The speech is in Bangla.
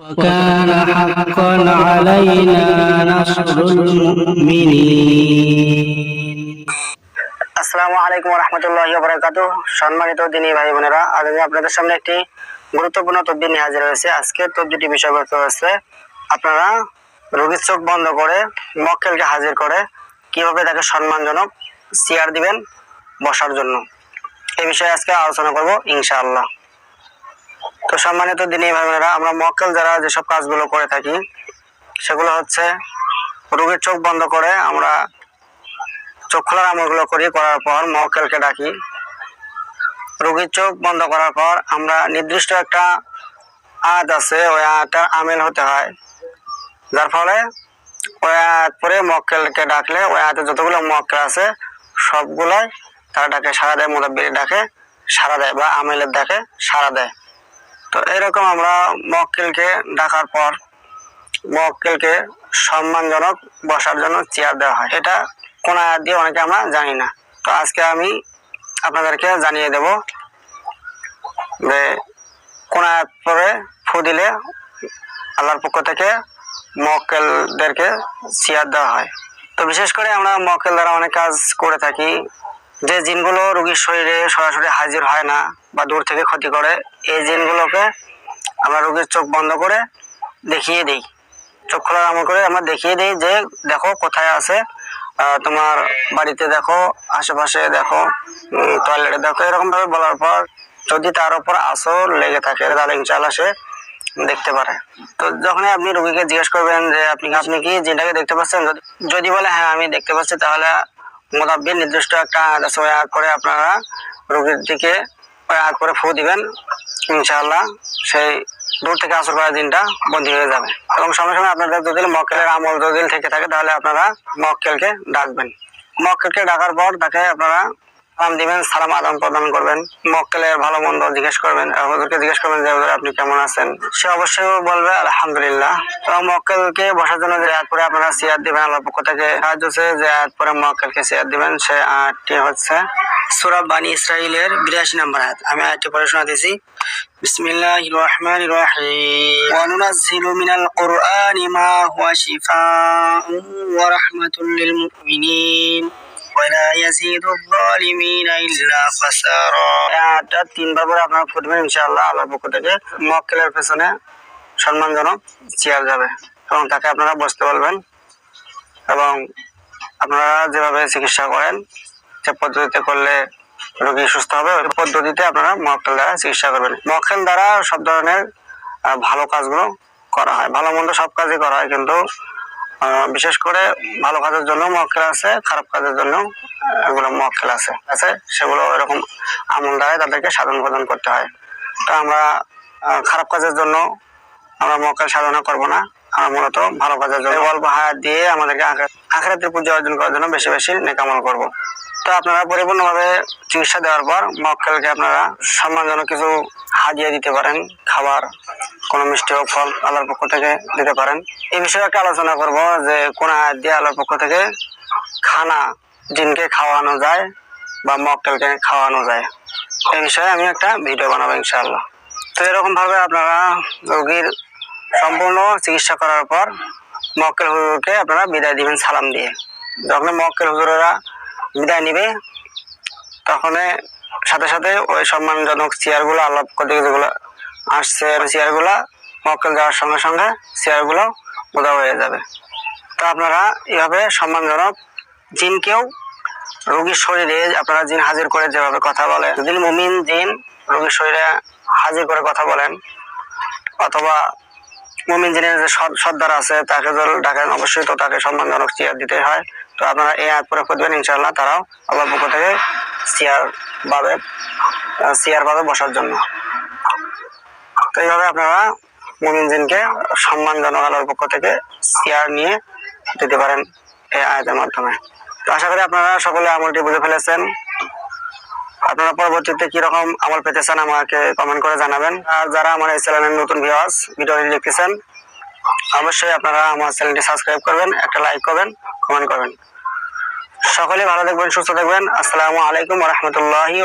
وكان حقا علينا نصر المؤمنين আসসালামু আলাইকুম রহমতুল্লাহ বরাকাত সম্মানিত দিনী ভাই বোনেরা আজ আমি আপনাদের সামনে একটি গুরুত্বপূর্ণ তদ্বির নিয়ে হাজির হয়েছে আজকের তদ্বিরটি বিষয়বস্তু হচ্ছে আপনারা রোগীর চোখ বন্ধ করে মক্কেলকে হাজির করে কিভাবে তাকে সম্মানজনক চেয়ার দিবেন বসার জন্য এই বিষয়ে আজকে আলোচনা করব ইনশাআল্লাহ তো সম্মানিত দিনী ভাই বোনেরা আমরা মক্কেল যারা যেসব কাজগুলো করে থাকি, সেগুলো হচ্ছে রোগীর চোখ বন্ধ করে আমরা চোখ খোলার আমলগুলো করি, করার পর মক্কেলকে ডাকি। রোগীর চোখ বন্ধ করার পর আমরা নির্দিষ্ট একটা আয়াত আছে, ওই আয়াতটার আমেল হতে হয়। যার ফলে ওই আয়াত পরে মক্কেলকে ডাকলে, ওই আয়াতে যতগুলো মক্কেল আছে, সবগুলাই তারা ডাকে সারা দেয়, মোদাব্বির ডাকে সারা দেয় বা আমেলের ডাকে সারা দেয়। তো এরকম আমরা মক্কেলকে ডাকার পর মক্কেলকে সম্মানজনক বসার জন্য চেয়ার দেওয়া হয়। এটা কোন আয়াত দিয়ে অনেকে আমরা জানি না। তো আজকে আমি আপনাদেরকে জানিয়ে দেব যে কোন আয়াত পরে ফু দিলে আল্লাহর পক্ষ থেকে মক্কেলদেরকে চেয়ার দেওয়া হয়। তো বিশেষ করে আমরা মক্কেল দ্বারা অনেক কাজ করে থাকি। যে জিনগুলো রোগীর শরীরে সরাসরি হাজির হয় না বা দূর থেকে ক্ষতি করে, এই জিনগুলোকে আমরা রোগীর চোখ বন্ধ করে দেখিয়ে দিই। চোখ খোলার আমল করে আমরা দেখিয়ে দিই যে, দেখো কোথায় আছে তোমার বাড়িতে দেখো, আশেপাশে দেখো টয়লেটে দেখো, এরকমভাবে বলার পর যদি তার উপর আসর লেগে থাকে, তাহলে ইনশাআল্লাহ সে দেখতে পারে। তো যখনই আপনি রোগীকে জিজ্ঞেস করবেন যে আপনি আপনি কি জিনটাকে দেখতে পাচ্ছেন? যদি বলে হ্যাঁ আমি দেখতে পাচ্ছি, তাহলে মোতাব্বির নির্দিষ্ট একটা আয়াত করে আপনারা রোগীর দিকে আয়াত করে ফু দিবেন। ইনশাল্লাহ সেই দূর থেকে আসর করার দিনটা বন্দী হয়ে যাবে। এবং সঙ্গে সঙ্গে আপনাদের যদি মক্কেলের আমল যদি থেকে থাকে, তাহলে আপনারা মক্কেলকে ডাকবেন। মক্কেলকে ডাকার পর তাকে আপনারা সালাম দিবেন সালাম আদান প্রদান করবেন মক্কেলের ভালো মন্দ জিজ্ঞেস করবেন আর হুজুরকে জিজ্ঞেস করবেন যে হুজুর আপনি কেমন আছেন সে অবশ্যই বলবে আলহামদুলিল্লাহ এবং মক্কেলকে বসার জন্য যে আয়াত পরে আপনারা চেয়ার দিবেন আল্লাহর পক্ষ থেকে সাহায্য হচ্ছে যে আয়াত পরে মক্কেলকে চেয়ার দিবেন সে আয়াতটি হচ্ছে সূরা বানি ইসরাইলের বিরাশি নম্বর আয়াত আমি আয়াতটি পড়ে শোনাতেছি بسم الله الرحمن الرحيم وننزل من القرآن ما هو شفاء ورحمة للمؤمنين ولا يزيد الظالمين إلا خسارا এটা তিনবার করে আপনারা ফুটবেন ইনশাআল্লাহ আল্লাহর পক্ষ থেকে মক্কেলের পেছনে সম্মানজনক চেয়ার যাবে এবং তাকে আপনারা বসতে বলবেন এবং আপনারা যেভাবে চিকিৎসা করেন যে পদ্ধতিতে করলে রোগী সুস্থ হবে ওই পদ্ধতিতে আপনারা মক্কেল দ্বারা চিকিৎসা করবেন মক্কেল দ্বারা সব ধরনের আহ, ভালো কাজগুলো করা হয় ভালো মন্দ সব কাজই করা হয় কিন্তু আহ, বিশেষ করে ভালো কাজের জন্য মক্কেল আছে, খারাপ কাজের জন্য এগুলো মক্কেল আছে আছে? সেগুলো এরকম আমল দ্বারাই তাদেরকে সাধন প্রদান করতে হয়। তো আমরা খারাপ কাজের জন্য আমরা মক্কেল সাধনা করব না। আমরা মূলত ভালো কাজের জন্য অল্প হায়াত দিয়ে আমাদেরকে আখেরাতের পুজো অর্জন করার জন্য বেশি বেশি নেকামল করব। তো আপনারা পরিপূর্ণভাবে চিকিৎসা দেওয়ার পর মক্কেলকে আপনারা সম্মানজনক কিছু হাদিয়া দিতে পারেন, খাবার, কোনো মিষ্টি হোক, ফল আল্লাহর পক্ষ থেকে দিতে পারেন। এই বিষয়ে একটা আলোচনা করব যে কোন হায়াত দিয়ে আল্লাহর পক্ষ থেকে খানা জিনকে খাওয়ানো যায় বা মক্কেলকে খাওয়ানো যায়। এই বিষয়ে আমি একটা ভিডিও বানাবো ইনশাআল্লাহ। তো এরকমভাবে আপনারা রোগীর সম্পূর্ণ চিকিৎসা করার পর মক্কেল হুজুরকে আপনারা বিদায় দিবেন সালাম দিয়ে। যখন মক্কেল হুজুরেরা বিদায় নিবে। তখন সাথে সাথে ওই সম্মানজনক চেয়ারগুলো পক্ষ থেকে যেগুলো আসছে চেয়ারগুলো মক্কেল যাওয়ার সঙ্গে সঙ্গে চেয়ারগুলো বোঝা হয়ে যাবে। তো আপনারা এভাবে সম্মানজনক জিনকেও রোগীর শরীরে, আপনারা জিন হাজির করে যেভাবে কথা বলেন, যদি মুমিন জিন রোগীর শরীরে হাজির করে কথা বলেন, অথবা মুমিন জিনের যে সৎ- সর্দার আছে তাকে যদি ডাকেন অবশ্যই তো তাকে সম্মানজনক চেয়ার দিতে হয়। তো আপনারা এই আয়াত পরে খুঁজবেন ইনশাল্লাহ তারাও আল্লাহর পক্ষ থেকে চেয়ার আহ, চেয়ার পাবে বসার জন্য। তো এইভাবে আপনারা মুমিন জিনকে সম্মানজনক আল্লাহর পক্ষ থেকে চেয়ার নিয়ে দিতে পারেন এই আয়াতের মাধ্যমে। তো আশা করি আপনারা সকলে আমলটি বুঝে ফেলেছেন। আপনারা পরবর্তীতে কীরকম আমল পেতে চান আমাকে কমেন্ট করে জানাবেন। আর যারা আমার এই চ্যানেলের নতুন ভিউয়ার্স ভিডিওটি দেখতেছেন, অবশ্যই আপনারা আমার চ্যানেলটি সাবস্ক্রাইব করবেন, একটা লাইক করবেন কমেন্ট করবেন। সকলে ভালো থাকবেন, সুস্থ থাকবেন। আসসালামু আলাইকুম রহমতুল্লাহি